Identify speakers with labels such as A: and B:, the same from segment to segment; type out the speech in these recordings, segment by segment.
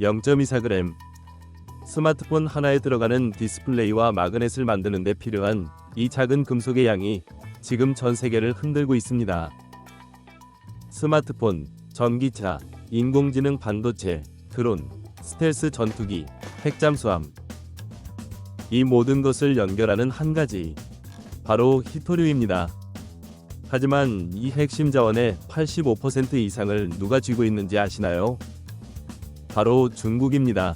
A: 0.24g. 스마트폰 하나에 들어가는 디스플레이와 마그넷을 만드는 데 필요한 이 작은 금속의 양이 지금 전 세계를 흔들고 있습니다. 스마트폰, 전기차, 인공지능 반도체, 드론, 스텔스 전투기, 핵잠수함. 이 모든 것을 연결하는 한 가지, 바로 히토류입니다. 하지만 이 핵심 자원의 85% 이상을 누가 쥐고 있는지 아시나요? 바로 중국입니다.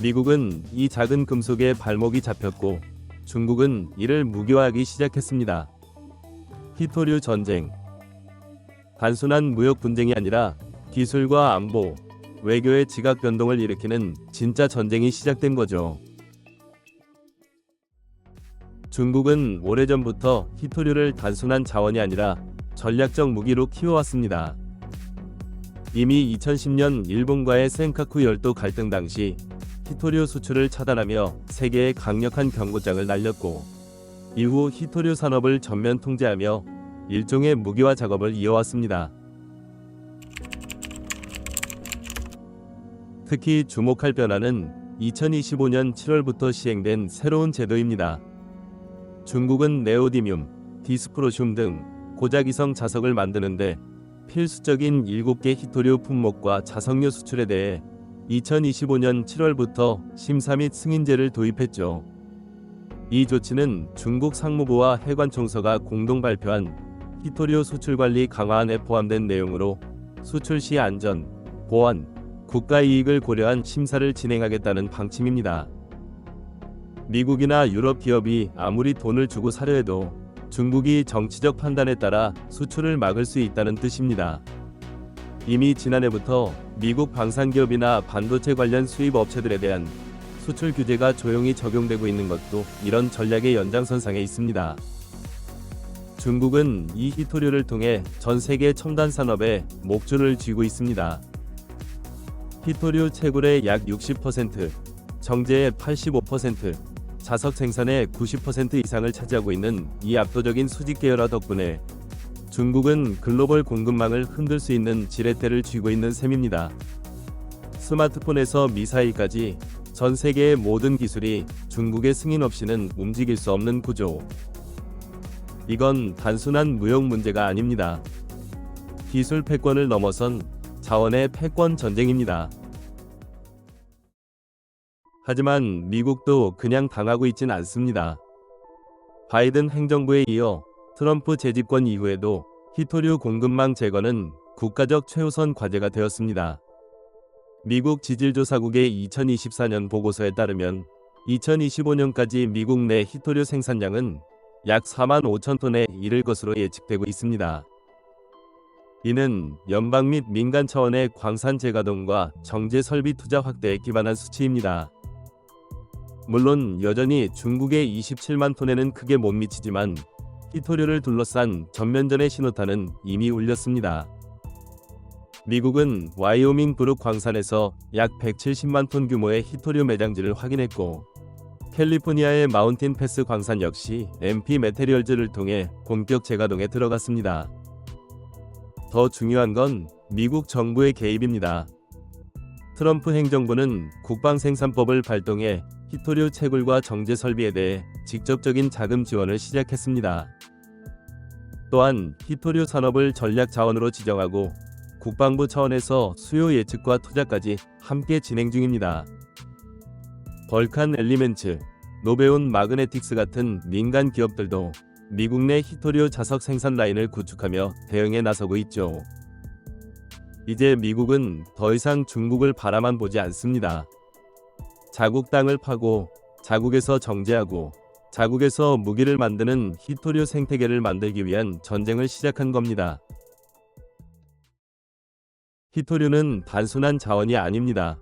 A: 미국은 이 작은 금속에 발목이 잡혔고 중국은 이를 무기화하기 시작했습니다. 히토류 전쟁. 단순한 무역 분쟁이 아니라 기술과 안보, 외교의 지각 변동을 일으키는 진짜 전쟁이 시작된 거죠. 중국은 오래전부터 히토류를 단순한 자원이 아니라 전략적 무기로 키워왔습니다. 이미 2010년 일본과의 센카쿠 열도 갈등 당시 히토류 수출을 차단하며 세계에 강력한 경고장을 날렸고 이후 히토류 산업을 전면 통제하며 일종의 무기화 작업을 이어왔습니다. 특히 주목할 변화는 2025년 7월부터 시행된 새로운 제도입니다. 중국은 네오디뮴, 디스프로슘 등 고자기성 자석을 만드는데 필수적인 7개 히토류 품목과 자석류 수출에 대해 2025년 7월부터 심사 및 승인제를 도입했죠. 이 조치는 중국 상무부와 해관총서가 공동 발표한 히토류 수출 관리 강화안에 포함된 내용으로 수출 시 안전, 보안, 국가 이익을 고려한 심사를 진행하겠다는 방침입니다. 미국이나 유럽 기업이 아무리 돈을 주고 사려 해도 중국이 정치적 판단에 따라 수출을 막을 수 있다는 뜻입니다. 이미 지난해부터 미국 방산기업이나 반도체 관련 수입 업체들에 대한 수출 규제가 조용히 적용되고 있는 것도 이런 전략의 연장선상에 있습니다. 중국은 이 히토류를 통해 전 세계 첨단 산업에 목줄을 쥐고 있습니다. 히토류 채굴의 약 60%, 정제의 85%, 자석 생산의 90% 이상을 차지하고 있는 이 압도적인 수직 계열화 덕분에 중국은 글로벌 공급망을 흔들 수 있는 지렛대를 쥐고 있는 셈입니다. 스마트폰에서 미사일까지 전 세계의 모든 기술이 중국의 승인 없이는 움직일 수 없는 구조. 이건 단순한 무역 문제가 아닙니다. 기술 패권을 넘어선 자원의 패권 전쟁입니다. 하지만 미국도 그냥 당하고 있진 않습니다. 바이든 행정부에 이어 트럼프 재집권 이후에도 히토류 공급망 제거는 국가적 최우선 과제가 되었습니다. 미국 지질조사국의 2024년 보고서에 따르면 2025년까지 미국 내 히토류 생산량은 약 4만 5천 톤에 이를 것으로 예측되고 있습니다. 이는 연방 및 민간 차원의 광산 재가동과 정제 설비 투자 확대에 기반한 수치입니다. 물론 여전히 중국의 27만 톤에는 크게 못 미치지만 히토류를 둘러싼 전면전의 신호탄은 이미 울렸습니다. 미국은 와이오밍 브룩 광산에서 약 170만 톤 규모의 히토류 매장지를 확인했고 캘리포니아의 마운틴 패스 광산 역시 MP 메테리얼즈를 통해 본격 재가동에 들어갔습니다. 더 중요한 건 미국 정부의 개입입니다. 트럼프 행정부는 국방 생산법을 발동해 히토류 채굴과 정제 설비에 대해 직접적인 자금 지원을 시작했습니다. 또한 히토류 산업을 전략 자원으로 지정하고 국방부 차원에서 수요 예측과 투자까지 함께 진행 중입니다. 벌칸 엘리멘츠, 노베온 마그네틱스 같은 민간 기업들도 미국 내 히토류 자석 생산 라인을 구축하며 대응에 나서고 있죠. 이제 미국은 더 이상 중국을 바라만 보지 않습니다. 자국 땅을 파고 자국에서 정제하고 자국에서 무기를 만드는 히토류 생태계를 만들기 위한 전쟁을 시작한 겁니다. 히토류는 단순한 자원이 아닙니다.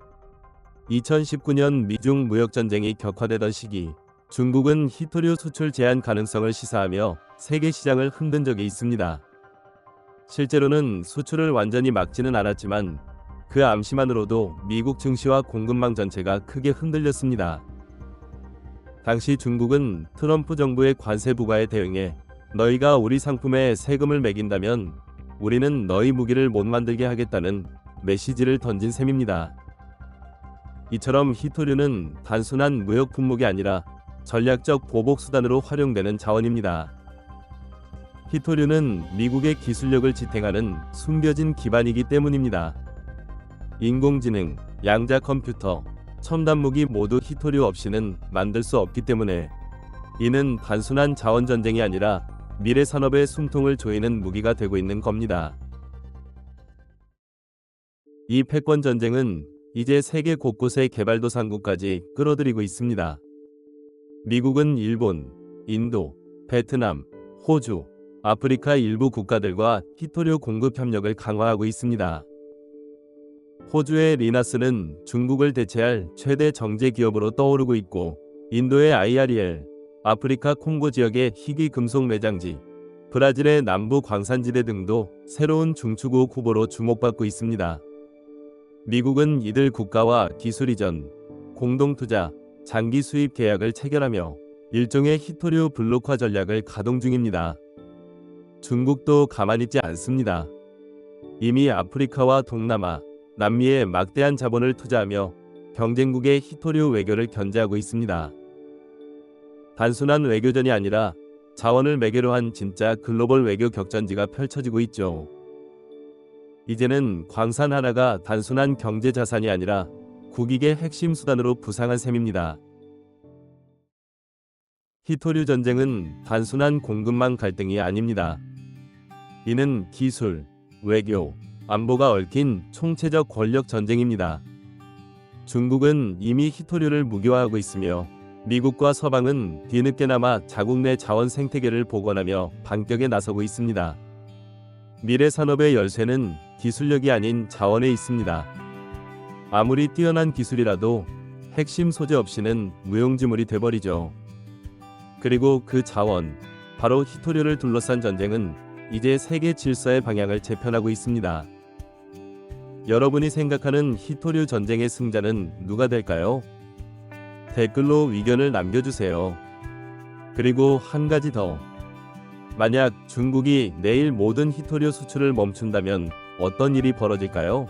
A: 2019년 미중 무역 전쟁이 격화되던 시기, 중국은 히토류 수출 제한 가능성을 시사하며 세계 시장을 흔든 적이 있습니다. 실제로는 수출을 완전히 막지는 않았지만 그 암시만으로도 미국 증시와 공급망 전체가 크게 흔들렸습니다. 당시 중국은 트럼프 정부의 관세 부과에 대응해 너희가 우리 상품에 세금을 매긴다면 우리는 너희 무기를 못 만들게 하겠다는 메시지를 던진 셈입니다. 이처럼 히토류는 단순한 무역 품목이 아니라 전략적 보복 수단으로 활용되는 자원입니다. 히토류는 미국의 기술력을 지탱하는 숨겨진 기반이기 때문입니다. 인공지능, 양자 컴퓨터, 첨단 무기 모두 히토류 없이는 만들 수 없기 때문에 이는 단순한 자원 전쟁이 아니라 미래 산업의 숨통을 조이는 무기가 되고 있는 겁니다. 이 패권 전쟁은 이제 세계 곳곳의 개발도상국까지 끌어들이고 있습니다. 미국은 일본, 인도, 베트남, 호주, 아프리카 일부 국가들과 히토류 공급 협력을 강화하고 있습니다. 호주의 리나스는 중국을 대체할 최대 정제 기업으로 떠오르고 있고 인도의 IREL, 아프리카 콩고 지역의 희귀 금속 매장지, 브라질의 남부 광산지대 등도 새로운 중추국 후보로 주목받고 있습니다. 미국은 이들 국가와 기술 이전, 공동 투자, 장기 수입 계약을 체결하며 일종의 히토류 블록화 전략을 가동 중입니다. 중국도 가만히 있지 않습니다. 이미 아프리카와 동남아, 남미에 막대한 자본을 투자하며 경쟁국의 히토류 외교를 견제하고 있습니다. 단순한 외교전이 아니라 자원을 매개로 한 진짜 글로벌 외교 격전지가 펼쳐지고 있죠. 이제는 광산 하나가 단순한 경제 자산이 아니라 국익의 핵심 수단으로 부상한 셈입니다. 히토류 전쟁은 단순한 공급망 갈등이 아닙니다. 이는 기술, 외교, 안보가 얽힌 총체적 권력 전쟁입니다. 중국은 이미 히토류를 무기화하고 있으며 미국과 서방은 뒤늦게나마 자국 내 자원 생태계를 복원하며 반격에 나서고 있습니다. 미래 산업의 열쇠는 기술력이 아닌 자원에 있습니다. 아무리 뛰어난 기술이라도 핵심 소재 없이는 무용지물이 돼버리죠. 그리고 그 자원, 바로 히토류를 둘러싼 전쟁은 이제 세계 질서의 방향을 재편하고 있습니다. 여러분이 생각하는 히토류 전쟁의 승자는 누가 될까요? 댓글로 의견을 남겨주세요. 그리고 한 가지 더. 만약 중국이 내일 모든 히토류 수출을 멈춘다면 어떤 일이 벌어질까요?